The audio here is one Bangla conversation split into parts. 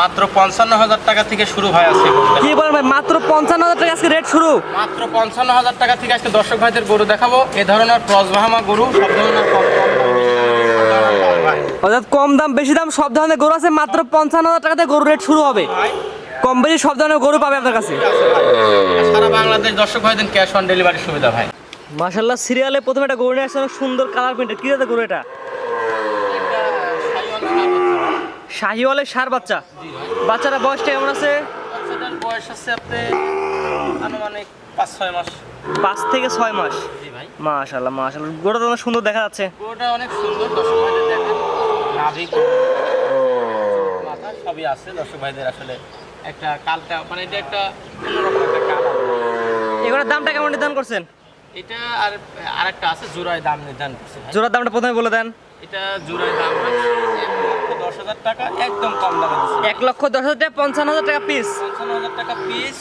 মাত্র পঞ্চান্ন হাজার টাকা থেকে শুরু ভাই আছে। কি বলেন ভাই মাত্র পঞ্চান্ন হাজার টাকা আজকে রেট শুরু? মাত্র পঞ্চান্ন হাজার টাকা থেকে আজকে দর্শক ভাইদের গরু দেখাবো। এ ধরনের ক্রস বাহামা গরু সব ধরনের কম অর্থাৎ কম দাম বেশি দাম সব ধরনের গরু আছে। মাত্র পঞ্চান্ন হাজার টাকাতে গরু রেট শুরু হবে। কম বেশি সব ধরনের গরু পাবে আপনার কাছে। সারা বাংলাদেশ দর্শক ভাইদের ক্যাশ অন ডেলিভারি সুবিধা ভাই। মাশাল্লাহ সিরিয়ালে প্রথমে একটা গরু নিয়ে আসছে অনেক সুন্দর কালার প্রিন্টের কি গরু এটা? শাহিওয়ালের সার বাচ্চা। বাচ্চারা বয়সটা কেমন আছে? বাচ্চাটার বয়স আছে আপনি আনুমানিক পাঁচ ছয় মাস। পাঁচ থেকে ছয় মাস। মাশাল্লাহ মাশাল্লাহ গরুটা তো সুন্দর দেখা যাচ্ছে। গরুটা অনেক সুন্দর দর্শক ভাইদের দেখেন। নাভিক মাথা সবই আছে দর্শক ভাইদের আসলে একটা কালটা মানে এটা একটা অন্যরকম একটা কালার এগুলোর দামটা কেমন নির্ধারণ করছেন? এটা আর আরেকটা আছে জোড়ায় দাম নির্ধারণ করছে। জোড়ার দামটা প্রথমে বলে দেন। এটা জোড়ায় দাম রাখছে এক লক্ষ দশ হাজার টাকা একদম কম দামে দিচ্ছে এক লক্ষ দশ হাজার টাকা পঞ্চান্ন হাজার টাকা পিস পঞ্চান্ন হাজার টাকা পিস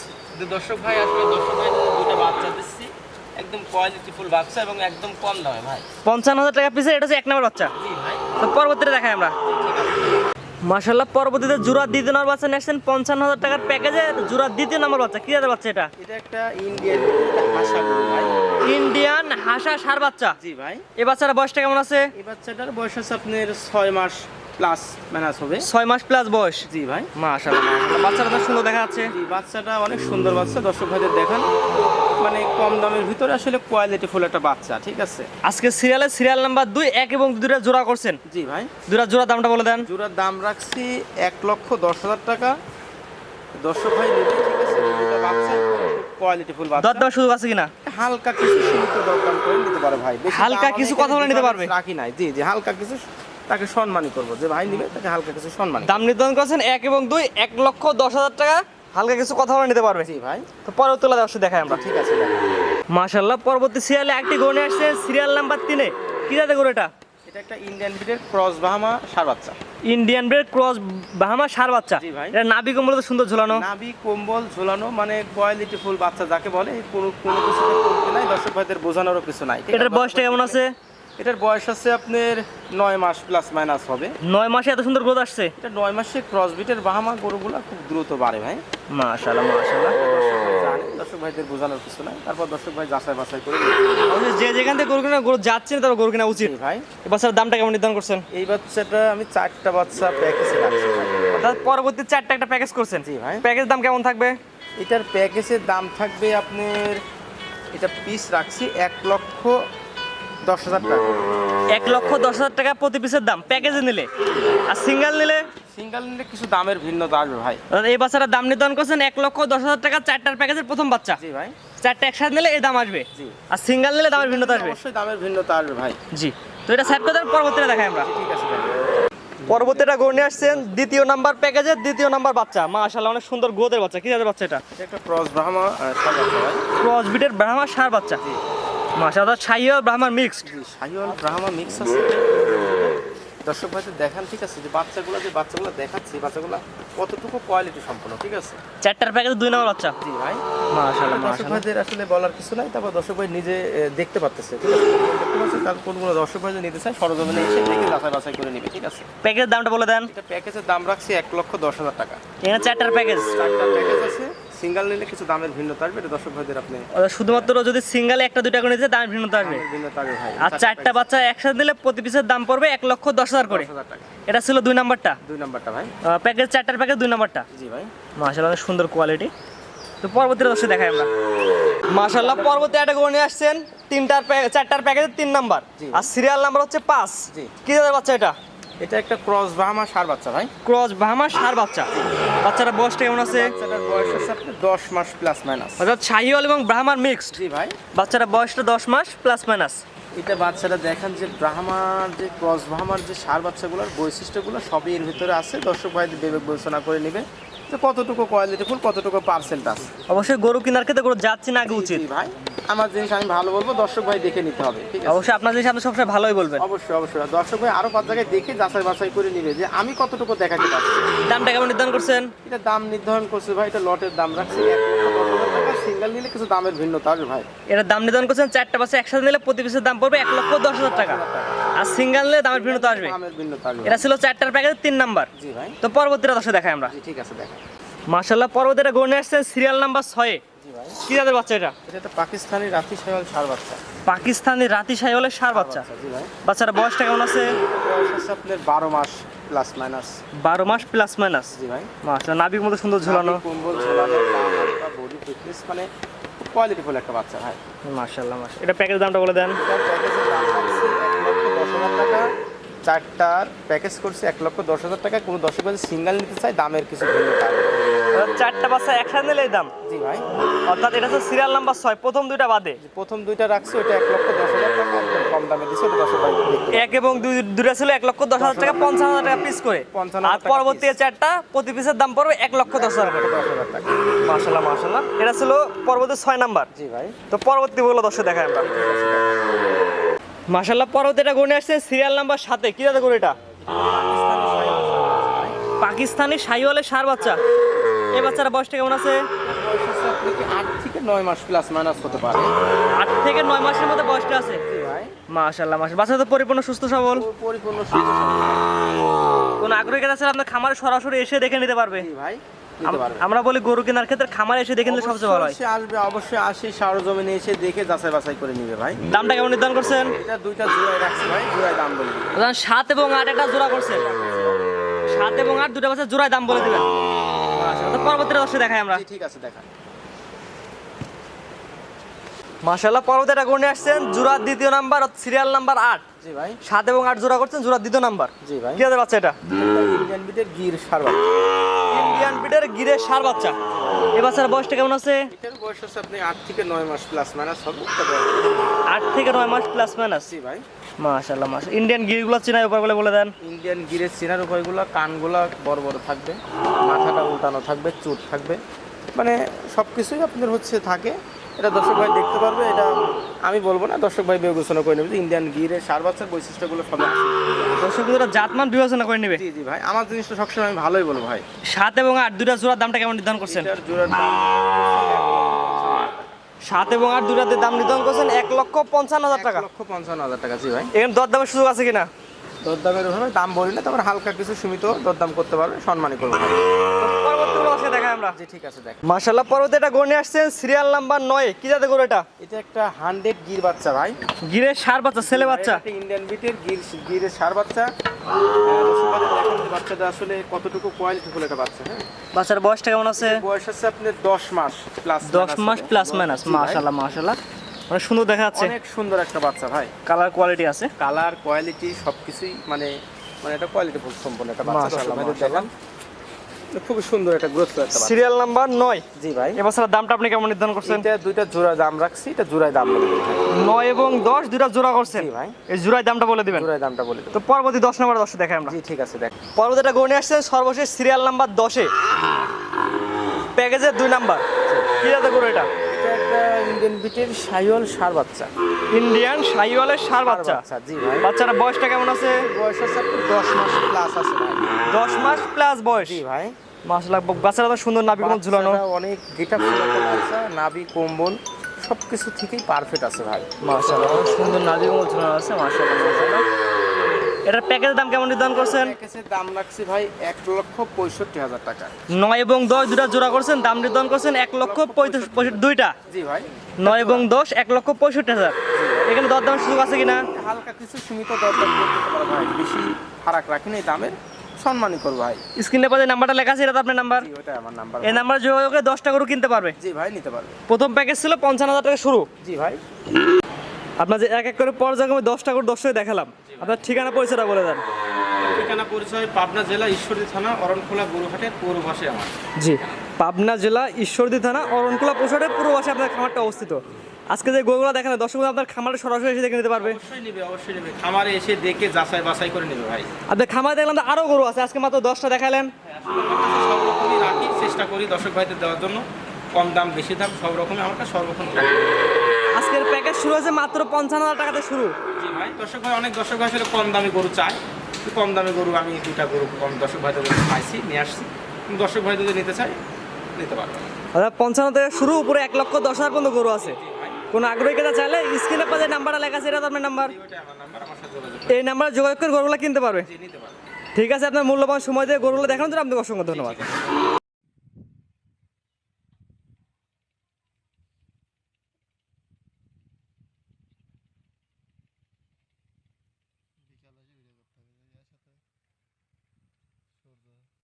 দর্শক ভাই আসলে দর্শক ভাই দুটো বাচ্চা দিচ্ছি। একদম কোয়ালিটিফুল বাচ্চা এবং একদম কম দামে ভাই। পঞ্চান্ন হাজার টাকা পিসের এটা হচ্ছে এক নম্বর বাচ্চা। জি ভাই। তো পরবর্তীতে দেখাই আমরা। মাশাল্লাহ পরবর্তীতে জোড়ার দ্বিতীয় নম্বর বাচ্চা নিয়ে আসছেন পঞ্চান্ন হাজার টাকার প্যাকেজে জোড়ার দ্বিতীয় নম্বর বাচ্চা। কি জাতের বাচ্চা এটা? এটা একটা ইন্ডিয়ান হাসা ভাই। ইন্ডিয়ান হাসা সার বাচ্চা। জি ভাই। এই বাচ্চার বয়সটা কেমন আছে? এই বাচ্চাটার বয়স আছে আপনার ছয় মাস। প্লাস ম্যানাস হবে। ছয় মাস প্লাস বয়স? জি ভাই। মাশাল্লাহ বাচ্চাটা তো সুন্দর দেখা যাচ্ছে। জি বাচ্চাটা অনেক সুন্দর বাচ্চা দর্শক ভাইদের দেখান। মানে কম দামের ভিতরে আসলে কোয়ালিটি ফুল একটা বাচ্চা ঠিক আছে? আজকে সিরিয়ালের সিরিয়াল নাম্বার দুই এক এবং দুটা জোড়া করছেন। জি ভাই। দুটা জোড়া দামটা বলে দেন। জোড়ার দাম রাখছি এক লক্ষ দশ হাজার টাকা। দর্শক ভাই নেবে ঠিক আছে? দুটো বাচ্চা কোয়ালিটি ফুল বাচ্চা। দর দেওয়ার সুযোগ আছে কিনা? হালকা কিছু সীমিত দরদাম করে নিতে পারে ভাই। হালকা কিছু কথা বলে নিতে পারবে? রাখি নাই। জি জি হালকা কিছু তাকে সম্মানই করব যে ভাই নিবে তাকে হালকা কিছু সম্মান দাম নির্ধারণ করেছেন এক এবং দুই এক লক্ষ দশ হাজার টাকা হালকা কিছু কথা বলে নিতে পারবে। জি ভাই। তো পরে তোলা অবশ্যই দেখাই আমরা। ঠিক আছে। মাশাল্লাহ পরবর্তী সিরিয়ালে একটি গরু নিয়ে আসছে সিরিয়াল নাম্বার তিনে। কি জাতের গরু এটা? এটা একটা ইন্ডিয়ান ব্রিডের ক্রস বাহামা সার বাচ্চা। ইন্ডিয়ান ব্রেড ক্রস বাহামা সার বাচ্চা। ভাই। এটা নাবি কম্বল তো সুন্দর ঝুলানো। নাভি কম্বল ঝোলানো মানে কোয়ালিটি ফুল বাচ্চা যাকে বলে কোনো কোনো কমতে নাই দর্শক ভাইদের বোঝানোরও কিছু নাই। এটার বয়সটা কেমন আছে? এটার বয়স আছে আপনার নয় মাস প্লাস মাইনাস হবে। নয় মাসে এত সুন্দর গ্রোথ আসছে? এটা নয় মাসে ক্রস বিটের বাহামা গরুগুলো খুব দ্রুত বাড়ে ভাই। মাশাল্লাহ মাশাল্লাহ দর্শক ভাইদের বোঝানোর কিছু নাই। তারপর দর্শক ভাই যাচাই বাছাই করে যে যেখান থেকে গরু কিনা গরু যাচ্ছে তার গরু কিনা উচিত। ভাই। এ বাচ্চার দামটা কেমন নির্ধারণ করছেন? এই বাচ্চাটা আমি চারটা বাচ্চা প্যাকেজে রাখছি অর্থাৎ পরবর্তী চারটা একটা প্যাকেজ করছেন। জি ভাই। প্যাকেজ দাম কেমন থাকবে? এটার প্যাকেজের দাম থাকবে আপনার এটা পিস রাখছি এক লক্ষ দশ হাজার টাকা। এক লক্ষ দশ হাজার টাকা প্রতি পিসের দাম। প্যাকেজে নিলে। আর সিঙ্গেল নিলে? সিঙ্গেল নিলে কিছু দামের ভিন্নতা আসবে ভাই। এই বাচ্চাটার দাম নির্ধারণ করছেন এক লক্ষ দশ হাজার টাকা চারটার প্যাকেজের প্রথম বাচ্চা। জি ভাই। চারটা একসাথে নিলে এই দাম আসবে। জি। আর সিঙ্গেল নিলে দামের ভিন্নতা আসবে। অবশ্যই দামের ভিন্নতা আসবে ভাই। জি। তো এটা সাইড করে দেন পরবর্তীটা দেখাই আমরা। ঠিক আছে ভাই। পরবর্তীটা গরু নিয়ে আসছেন দ্বিতীয় নাম্বার প্যাকেজের দ্বিতীয় নাম্বার বাচ্চা। মাশাআল্লাহ অনেক সুন্দর গোদের বাচ্চা। কি জাতের বাচ্চা এটা? এটা একটা ক্রস ব্রাহ্মা ক্রস বিটের ব্রাহ্মা সার বাচ্চা। জি। মাশাআল্লাহ ছাইয়া ব্রাহ্মার মিক্সড শাহিওয়াল ব্রাহ্মা মিক্স আছে। দর্শক ভাইদের দেখান ঠিক আছে? যে বাচ্চাগুলো যে বাচ্চাগুলো দেখাচ্ছি বাচ্চাগুলো কতটুকু কোয়ালিটি সম্পন্ন ঠিক আছে? চারটার প্যাকেজে দুই নাম্বার বাচ্চা। জি ভাই। মাশাআল্লাহ দর্শক ভাইদের আসলে বলার কিছু নাই তারপর দর্শক ভাই নিজে দেখতে পারতেছে ঠিক আছে? দেখতে পাচ্ছে তার কোনগুলো দর্শক ভাই নিতে চায় সরজমিনে এসে দেখে যাচাই বাছাই করে নিবে ঠিক আছে? প্যাকেজের দামটা বলে দেন। এটা প্যাকেজের দাম রাখছি এক লক্ষ দশ হাজার টাকা। এখানে চারটার প্যাকেজ চারটা প্যাকেজ আছে। সিঙ্গেল নিলে কিছু দামের ভিন্নতা আসবে? এটা দর্শক ভাইদের আপনি শুধুমাত্র যদি সিঙ্গেলে একটা দুইটা করে নিতে দামের ভিন্নতা আসবে। ভিন্নতা আসবে ভাই। আর চারটা বাচ্চা একসাথে দিলে প্রতি পিসের দাম পড়বে এক লক্ষ দশ হাজার করে। এটা ছিল দুই নাম্বারটা। দুই নাম্বারটা ভাই। প্যাকেজ চারটার প্যাকেজ দুই নাম্বারটা। জি ভাই। মাশাআল্লাহ সুন্দর কোয়ালিটি তো পরবর্তীটা দর্শক দেখাই আমরা। মাশাআল্লাহ পরবর্তী একটা গরু নিয়ে আসছেন। তিনটার চারটার প্যাকেজের তিন নাম্বার। আর সিরিয়াল নাম্বার হচ্ছে পাঁচ। জি। কি বাচ্চা এটা? এটা একটা ক্রস বাহামা সার বাচ্চা ভাই। ক্রস বাহামা সার বাচ্চা। বাচ্চাটা বয়সটা কেমন আছে? বাচ্চাটার বয়স আছে আপনার দশ মাস প্লাস মাইনাস অর্থাৎ শাহিওয়াল এবং ব্রাহ্মার মিক্সড জি ভাই। বাচ্চাটা বয়সটা দশ মাস প্লাস মাইনাস এটা বাচ্চারা দেখেন যে ব্রাহ্মার যে ক্রস ব্রাহ্মার যে সার বাচ্চাগুলোর বৈশিষ্ট্যগুলো সবই এর ভিতরে আছে। দর্শক ভাইদের বিবেক বিবেচনা করে নেবে যে কতটুকু কোয়ালিটি ফুল কতটুকু পার্সেন্ট আছে। অবশ্যই গরু কেনার ক্ষেত্রে গরু যাচ্ছে না আগে উচিত। ভাই। আমার জিনিস আমি ভালো বলব দর্শক ভাই দেখে নিতে হবে ঠিক আছে? অবশ্যই আপনার জিনিস আপনি সবসময় ভালোই বলবেন। অবশ্যই অবশ্যই। দর্শক ভাই আরও পাঁচ জায়গায় দেখে যাচাই বাছাই করে নিবে যে আমি কতটুকু দেখাতে পারছি। দামটা কেমন নির্ধারণ করছেন? এটা দাম নির্ধারণ করছে ভাই এটা লটের দাম রাখছে। সিঙ্গেল নিলে কিছু দামের ভিন্নতা আসবে ভাই। এটার দাম নির্ধারণ করছেন চারটা বাচ্চা একসাথে নিলে প্রতি পিসের দাম পড়বে এক লক্ষ দশ হাজার টাকা। আর সিঙ্গেল নিলে দামের ভিন্নতা আসবে। দামের ভিন্নতা আসবে। এটা ছিল চারটার প্যাকেজ তিন নাম্বার। জি ভাই। তো পরবর্তীটা দশে দেখাই আমরা। ঠিক আছে দেখেন মার্শাল্লাহ পরবর্তীটা গড়ে আসছে সিরিয়াল নাম্বার ছয়ে। কি জাতের বাচ্চা এটা? এটা তো পাকিস্তানি রাতি শেওয়াল সার বাচ্চা। পাকিস্তানি রাতি সাইওয়ালের সার বাচ্চা। বাচ্চাটা বয়সটা কেমন আছে? বয়স আছে আপনার বারো মাস প্লাস মাইনাস বারো মাস প্লাস মাইনাস জি ভাই। মার্শাল্লাহ নাবিক মতো সুন্দর ঝোলানো। কম্বল ঝোলানো বডি ফিটনেস মানে কোয়ালিটিফুল একটা বাচ্চা ভাই। মার্শাল্লাহ মার্শাল এটা প্যাকেজ দামটা বলে দেন। প্যাকেজের দাম রাখছি এক লক্ষ দশ হাজার টাকা। চারটার প্যাকেজ করছে এক লক্ষ দশ হাজার টাকা কোনো দশ হাজার সিঙ্গেল নিতে চাই দামের কিছু ভিন্ন চারটা বাচ্চা একসাথে নিলে দাম। জি ভাই। অর্থাৎ এটা হচ্ছে সিরিয়াল নাম্বার ছয় প্রথম দুইটা বাদে। প্রথম দুইটা রাখছি ওটা এক লক্ষ দশ হাজার টাকা কম দামে দিচ্ছে ওটা দশ হাজার এক এবং দুই দুইটা ছিল এক লক্ষ দশ হাজার টাকা পঞ্চান্ন হাজার টাকা পিস করে। 55,000 আর পরবর্তী চারটা প্রতি পিসের দাম পড়বে এক লক্ষ দশ হাজার টাকা। দশ হাজার টাকা। মার্শাল্লাহ মার্শাল্লাহ এটা ছিল পরবর্তী ছয় নাম্বার। জি ভাই। তো পরবর্তী বলে দশে দেখায় আমরা। মার্শাল্লাহ পরবর্তীটা গণে আসছে সিরিয়াল নাম্বার সাথে কি দাদা করে এটা? পাকিস্তানি সাইওয়ালের সার বাচ্চা। এই বাচ্চারা বয়সটা কেমন আছে? আট থেকে নয় মাস প্লাস মাইনাস হতে পারে। আট থেকে নয় মাসের মধ্যে বয়সটা আছে? মাশাল্লাহ মাস বাচ্চা তো পরিপূর্ণ সুস্থ সবল? পরিপূর্ণ সুস্থ। কোন আগ্রহী আছে? আপনার খামারে সরাসরি এসে দেখে নিতে পারবে? ভাই আমরা বলি গরু কেনার ক্ষেত্রে খামারে এসে দেখে নিলে সবচেয়ে ভালো হয়। আসবে অবশ্যই আসি সার সরজমিনে এসে দেখে যাচাই বাছাই করে নিবে ভাই। দামটা কেমন নির্ধারণ করছেন? এটা দুইটা জোড়ায় রাখছি ভাই জোড়ায় দাম বলি সাত এবং আট একটা জোড়া করছে সাত এবং আট দুটা বাচ্চা জোড়ায় দাম বলে দিবেন। আচ্ছা তো পরবর্তী দর্শক দেখাই আমরা। ঠিক আছে দেখা মাশাল্লাহ পরবর্তীটা গণে আসছেন দ্বিতীয় নাম্বার সিরিয়াল নাম্বার আট। জি ভাই। সাত এবং আট জোড়া করছেন জোড়ার দ্বিতীয় নাম্বার। জি ভাই। কি আছে বাচ্চা এটা? ইন্ডিয়ান বিটের গির সারবা ইন্ডিয়ান পিটের গিরের সার বাচ্চা। এই বাচ্চার বয়সটা কেমন আছে? এটার বয়স আছে আপনি আট থেকে নয় মাস প্লাস মাইনাস হবে আট থেকে নয় মাস প্লাস মাইনাস জি ভাই। মাশাল্লাহ মাস ইন্ডিয়ান গিরগুলো চিনাই উপর বলে বলে দেন। ইন্ডিয়ান গিরের চিনার উপায়গুলো কানগুলা বড় বড় থাকবে মাথাটা উল্টানো থাকবে চুট থাকবে। মানে সব কিছুই আপনার হচ্ছে থাকে। এটা দর্শক ভাই দেখতে পারবে এটা আমি বলব না দর্শক ভাই বিবেচনা করে নেবে যে ইন্ডিয়ান গিরের সার বাচ্চার বৈশিষ্ট্যগুলো সবাই আছে। দর্শকরা জাতমান বিবেচনা করে নেবে। জি জি ভাই আমার জিনিসটা সবসময় আমি ভালোই বলব ভাই। সাত এবং আট দুটা জোড়ার দামটা কেমন নির্ধারণ করছেন? সাত এবং আট দুটাতে দাম নির্ধারণ করছেন এক লক্ষ পঞ্চান্ন হাজার টাকা। লক্ষ পঞ্চান্ন হাজার টাকা জি ভাই। এখানে দর দামের সুযোগ আছে কিনা? দরদামের ওখানে দাম বলি না তারপর হালকা কিছু সীমিত দরদাম করতে পারবে সম্মানই করব ভাই। পরবর্তী দেখাই আমরা। জি ঠিক আছে দেখ মার্শাল্লাহ পরবর্তী এটা গণে আসছেন সিরিয়াল নাম্বার নয়। কি যাতে করে এটা? এটা একটা হান্ড্রেড গির বাচ্চা ভাই। গিরের সার বাচ্চা ছেলে বাচ্চা? এটা ইন্ডিয়ান বিটের গির গিরের সার বাচ্চা। আহ, রসুনবাজারে দেখেন যে বাচ্চাটা আসলে কতটুকু কোয়ালিটি ফুল একটা বাচ্চা হ্যাঁ? বাচ্চার বয়সটা কেমন আছে? বয়স আছে আপনার দশ মাস প্লাস দশ মাস প্লাস মাইনাস অনেক সুন্দর দেখা যাচ্ছে অনেক সুন্দর একটা বাচ্চা ভাই। কালার কোয়ালিটি আছে? কালার কোয়ালিটি সবকিছুই মানে মানে একটা কোয়ালিটি সম্পন্ন একটা বাচ্চা মাশাআল্লাহ, খুবই সুন্দর একটা গ্রোথ সিরিয়াল নাম্বার নয়। জি ভাই। এবছর দামটা আপনি কেমন নির্ধারণ করছেন? এটা দুইটা জোড়া দাম রাখছি এটা জোড়ায় দাম বলে নয় এবং দশ দুটা জোড়া করছেন। জি ভাই। এই জোড়ায় দামটা বলে দিবেন। জোড়ায় দামটা বলে তো পরবর্তী দশ নম্বর দশে দেখাই আমরা। জি ঠিক আছে দেখ। পরবর্তীটা গণে আসছে সর্বশেষ সিরিয়াল নাম্বার দশে। প্যাকেজের দুই নাম্বার কি যাতে করে এটা? ইন্ডিয়ান বিটের সাইওয়াল সার বাচ্চা। ইন্ডিয়ান সাইওয়ালের সার বাচ্চা। জি ভাই। বাচ্চারা বয়সটা কেমন আছে? বয়স আছে দশ মাস প্লাস আছে ভাই। দশ মাস প্লাস বয়স। জি ভাই। মাসলা বাচ্চারা তো সুন্দর নাবি কোমল ঝুলানো। বাচ্চাটা অনেক গেটা বাচ্চা নাভি কম্বল সব কিছু থেকেই পারফেক্ট আছে ভাই। মাশাআল্লাহ সুন্দর নাবি কোমল ঝুলানো আছে মাশাআল্লাহ মাশাআল্লাহ এটার প্যাকেজের দাম কেমন নির্ধারণ করছেন? প্যাকেজের দাম রাখছি ভাই এক লক্ষ পঁয়ষট্টি হাজার টাকা। নয় এবং দশ দুটা জোড়া করছেন দাম নির্ধারণ করছেন এক লক্ষ পঁয়ত্রিশ পঁয়ষট্টি দুইটা। জি ভাই। নয় এবং দশ এক লক্ষ পঁয়ষট্টি হাজার। এখানে দর দামের সুযোগ আছে কিনা? হালকা কিছু সীমিত দরদাম করতে পারো ভাই বেশি ফারাক রাখিনি এই দামের সম্মানই করব ভাই। স্ক্রিনে পাশে নাম্বারটা লেখা আছে এটা তো আপনার নাম্বার। জি ওটাই আমার নাম্বার এই নাম্বার যোগাযোগে দশটা গরু কিনতে পারবে। জি ভাই নিতে পারবে। প্রথম প্যাকেজ ছিল পঞ্চান্ন হাজার টাকা শুরু। জি ভাই। আপনার যে এক এক করে পর্যায়ক্রমে দশটা করে দশটায় দেখালাম। আপনার ঠিকানা পরিচয়টা বলে দেন। ঠিকানা পরিচয় পাবনা জেলা ঈশ্বরদী থানা অরণখোলা গরুহাটের পৌরবাসে আমার। জি। পাবনা জেলা ঈশ্বরদী থানা অরণকুলা পোশাটের পূর্ববাসে আপনার খামারটা অবস্থিত। আজকে যে গরুগুলো দেখেন দর্শক আপনার খামারে সরাসরি এসে দেখে নিতে পারবে। অবশ্যই নেবে অবশ্যই নেবে। খামারে এসে দেখে যাচাই বাছাই করে নেবে ভাই। আপনার খামারে দেখলাম তো আরও গরু আছে আজকে মাত্র দশটা দেখালেন সব রকমই রাখি চেষ্টা করি দর্শক ভাইদের দেওয়ার জন্য। কম দাম বেশি দাম সব রকমই আমার কাছে সর্বক্ষণ আজকের প্যাকেজ শুরু হয়েছে মাত্র পঞ্চান্ন হাজার টাকাতে শুরু। জি ভাই দর্শক ভাই অনেক দর্শক ভাই আসলে কম দামি গরু চায়। কম দামি গরু আমি দুটা গরু কম দর্শক ভাইদের পাইছি নিয়ে আসছি। দর্শক ভাই যদি নিতে চাই নিতে পারবেন অর্থাৎ পঞ্চান্ন থেকে শুরু উপরে এক লক্ষ দশ হাজার পর্যন্ত গরু আছে। কোনো আগ্রহী কেনা চাইলে স্ক্রিনে পাশে নাম্বারটা লেখা আছে এটা আপনার নাম্বার। এই নাম্বারে যোগাযোগ করে গরুগুলো কিনতে পারবে। ঠিক আছে আপনার মূল্যবান সময় দিয়ে গরুগুলো দেখানোর জন্য আপনাকে অসংখ্য ধন্যবাদ।